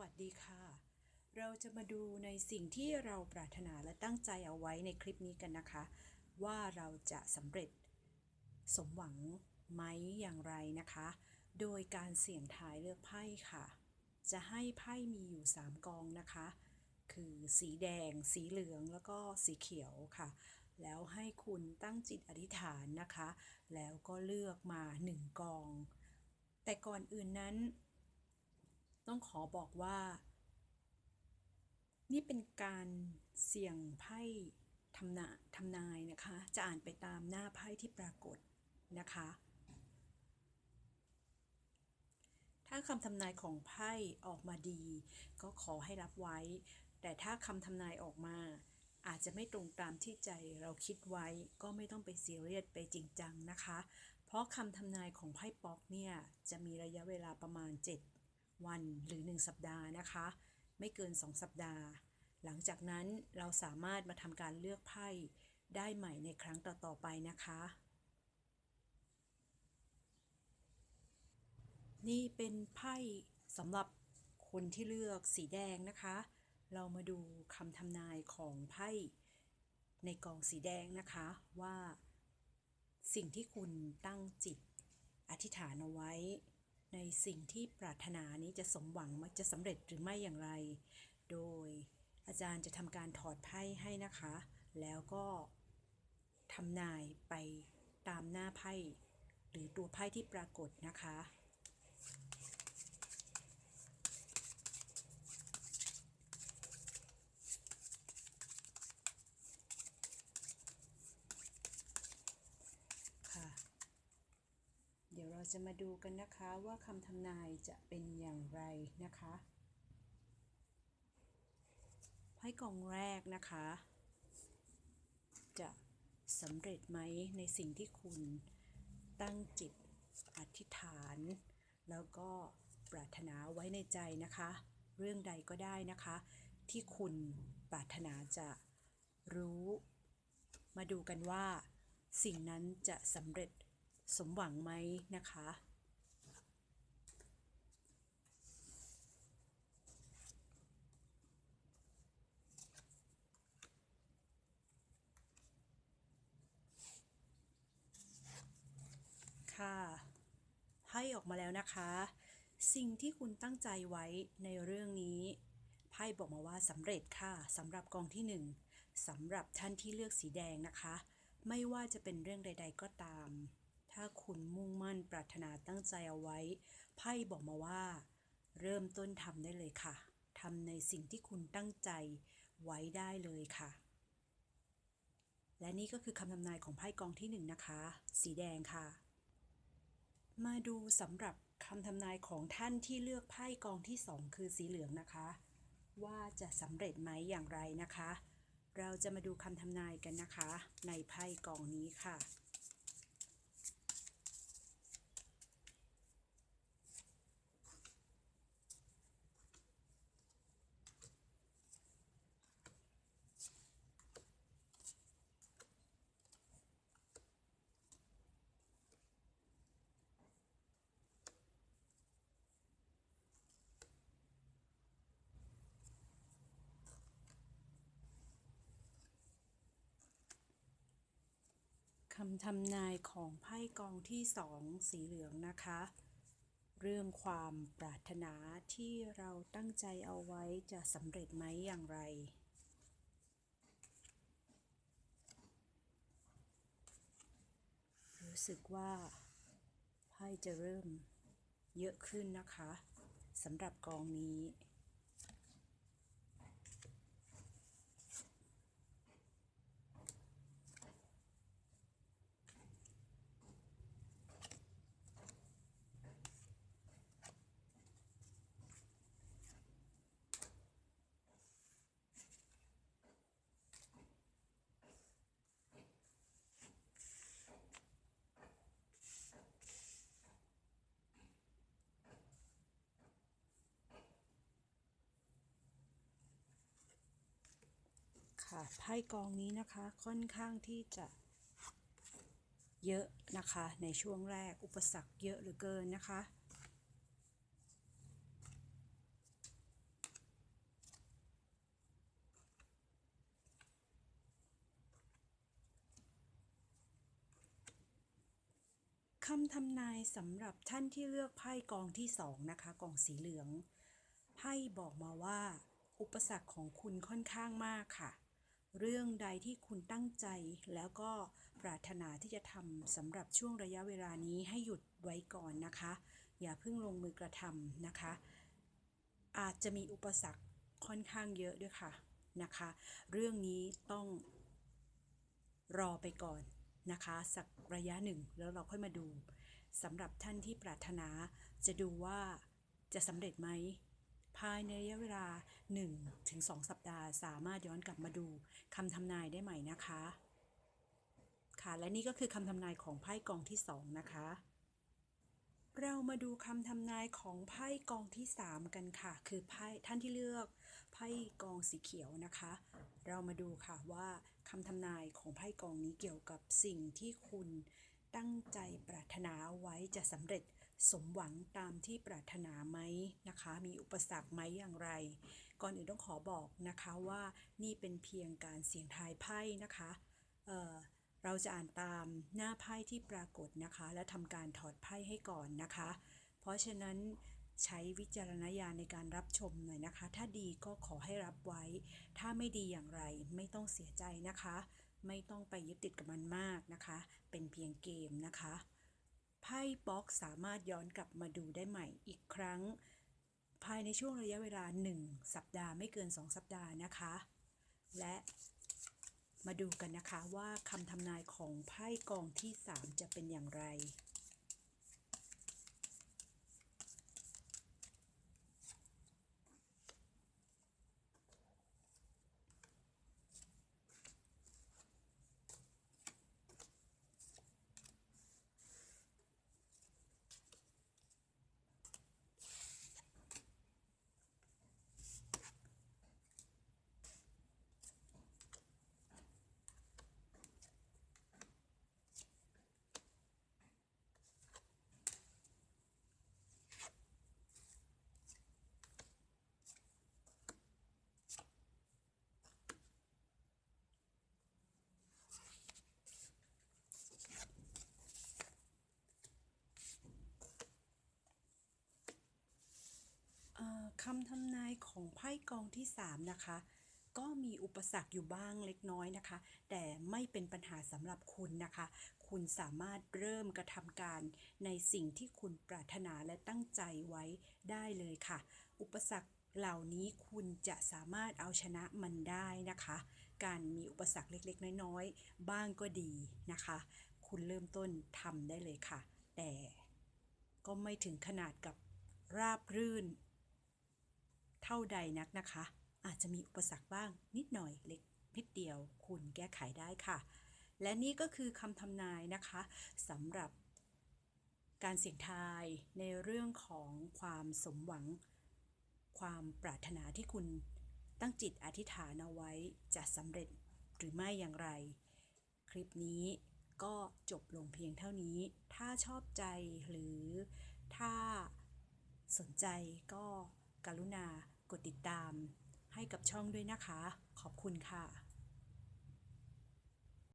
วัสดีค่ะ เราจะมาดูในสิ่งที่เราปรารถนาและตั้งใจเอาไว้ในคลิปนี้กันนะคะ ว่าเราจะสำเร็จ สมหวังไหมอย่างไรนะคะ โดยการเสี่ยงทายเลือกไพ่ค่ะ จะให้ไพ่มีอยู่ 3 กองนะคะ คือสีแดง สีเหลืองแล้วก็สีเขียวค่ะ แล้วให้คุณตั้งจิตอธิษฐานนะคะ แล้วก็เลือกมา 1 กอง แต่ก่อนอื่นนั้น ต้องขอบอกว่า นี่เป็นการเสี่ยงไพ่ทำนาทำนายนะคะ จะอ่านไปตามหน้าไพ่ที่ปรากฏนะคะ ถ้าคำทำนายของไพ่ออกมาดี ก็ขอให้รับไว้ แต่ถ้าคำทำนายออกมาอาจจะไม่ตรงตามที่ใจเราคิดไว้ก็ไม่ต้องไปเซีเรียสไปจริงจังนะคะ เพราะคำทำนายของไพ่ป๊อกเนี่ย จะมีระยะเวลาประมาณ 7 วันหรือ 1 สัปดาห์นะคะ ไม่เกิน 2 สัปดาห์ หลังจากนั้นเราสามารถมาทำการเลือกไพ่ได้ใหม่ในครั้งต่อๆไปนะคะ นี่เป็นไพ่สำหรับคนที่เลือกสีแดงนะคะ เรามาดูคำทำนายของไพ่ในกองสีแดงนะคะว่า สิ่งที่คุณตั้งจิต อธิษฐานเอาไว้ ในสิ่งที่ปรารถนานี้จะสมหวังมันจะสำเร็จหรือไม่อย่างไร โดยอาจารย์จะทำการถอดไพ่ให้นะคะ แล้วก็ทำนายไปตามหน้าไพ่ หรือตัวไพ่ที่ปรากฏนะคะค่ะ เดี๋ยวเรา จะมาดูกันนะคะว่าคำทำนายจะเป็นอย่างไรนะคะไพ่กองแรกนะคะ จะสำเร็จไหมในสิ่งที่คุณตั้งจิตอธิษฐาน แล้วก็ปรารถนาไว้ในใจนะคะ เรื่องใดก็ได้นะคะ ที่คุณปรารถนาจะรู้ มาดูกันว่า สิ่งนั้นจะสำเร็จ สมหวังไหมนะคะ ค่ะไพ่ออกมาแล้วนะคะ สิ่งที่คุณตั้งใจไว้ในเรื่องนี้ไพ่บอกมาว่าสำเร็จค่ะสำหรับกองที่หนึ่งสำหรับท่านที่เลือกสีแดงนะคะ ไม่ว่าจะเป็นเรื่องใด ๆ ก็ตาม ถ้าคุณมุ่งมั่นปรารถนาตั้งใจเอาไว้ ไพ่บอกมาว่า เริ่มต้นทำได้เลยค่ะทำในสิ่งที่คุณตั้งใจไว้ได้เลยค่ะ และนี่ก็คือคำทำนายของไพ่กองที่หนึ่งนะคะ สีแดงค่ะ มาดูสำหรับคำทำนายของท่านที่เลือกไพ่กองที่2คือสีเหลืองนะคะ ว่าจะสำเร็จไหมอย่างไรนะคะ เราจะมาดูคำทำนายกันนะคะ ในไพ่กองนี้ค่ะ คำทำนายของไพ่กองที่สองสีเหลืองนะคะ เรื่องความปรารถนาที่เราตั้งใจเอาไว้จะสำเร็จไหมอย่างไร รู้สึกว่าไพ่จะเริ่มเยอะขึ้นนะคะสำหรับกองนี้ ค่ะไพ่กองนี้นะคะค่อนข้างที่จะเยอะนะคะในช่วงแรกอุปสรรคเยอะเหลือเกินนะคะ คำทำนายสำหรับท่านที่เลือกไพ่กองที่สองนะคะกองสีเหลือง ไพ่บอกมาว่า อุปสรรคของคุณค่อนข้างมากค่ะ เรื่องใดที่คุณตั้งใจแล้วก็ปรารถนาที่จะทำสำหรับช่วงระยะเวลานี้ให้หยุดไว้ก่อนนะคะ อย่าเพิ่งลงมือกระทำนะคะ อาจจะมีอุปสรรคค่อนข้างเยอะด้วยค่ะนะคะ เรื่องนี้ต้องรอไปก่อนนะคะ สักระยะหนึ่งแล้วเราค่อยมาดูสำหรับท่านที่ปรารถนาจะดูว่าจะสำเร็จไหม ภายในระยะเวลา 1-2 สัปดาห์ สามารถย้อนกลับมาดูคำทำนายได้ใหม่นะคะ ค่ะ และนี่ก็คือคำทำนายของไพ่กองที่ 2 นะคะ เรามาดูคำทำนายของไพ่กองที่ 3 กันค่ะ คือไพ่ท่านที่เลือกไพ่กองสีเขียวนะคะ เรามาดูค่ะว่าคำทำนายของไพ่กองนี้เกี่ยวกับสิ่งที่คุณตั้งใจปรารถนาเอาไว้จะสำเร็จ สมหวังตามที่ปรารถนาไหมนะคะ มีอุปสรรคไหมอย่างไร ก่อนอื่นต้องขอบอกนะคะว่านี่เป็นเพียงการเสี่ยงทายไพ่นะคะเเราจะอ่านตามหน้าไพ่ที่ปรากฏนะคะ และทำการถอดไพ่ให้ก่อนนะคะ เพราะฉะนั้นใช้วิจารณญาณในการรับชมหน่อยนะคะ ถ้าดีก็ขอให้รับไว้ ถ้าไม่ดีอย่างไรไม่ต้องเสียใจนะคะ ไม่ต้องไปยึดติดกับมันมากนะคะ เป็นเพียงเกมนะคะ ไพ่บ็อกสามารถย้อนกลับมาดูได้ใหม่อีกครั้ง ภายในช่วงระยะเวลา 1 สัปดาห์ไม่เกิน 2 สัปดาห์นะคะ และมาดูกันนะคะว่าคำทำนายของไพ่กองที่ 3 จะเป็นอย่างไร คำทำนายของไพ่กองที่ 3 นะคะ ก็มีอุปสรรคอยู่บ้างเล็กน้อยนะคะ แต่ไม่เป็นปัญหาสำหรับคุณนะคะ คุณสามารถเริ่มกระทำการในสิ่งที่คุณปรารถนาและตั้งใจไว้ได้เลยค่ะ อุปสรรคเหล่านี้คุณจะสามารถเอาชนะมันได้นะคะ การมีอุปสรรคเล็กๆ น้อยๆ บ้างก็ดีนะคะ คุณเริ่มต้นทำได้เลยค่ะ แต่ก็ไม่ถึงขนาดกับราบรื่น เท่าใดนักนะคะ อาจจะมีอุปสรรคบ้างนิดหน่อยเล็กนิดเดียว คุณแก้ไขได้ค่ะ และนี่ก็คือคำทำนายนะคะสำหรับการเสี่ยงทายในเรื่องของความสมหวัง ความปรารถนาที่คุณตั้งจิตอธิษฐานเอาไว้จะสำเร็จหรือไม่อย่างไร คลิปนี้ก็จบลงเพียงเท่านี้ ถ้าชอบใจหรือถ้าสนใจก็กรุณา กดติดตาม ให้กับช่องด้วยนะคะ ขอบคุณค่ะ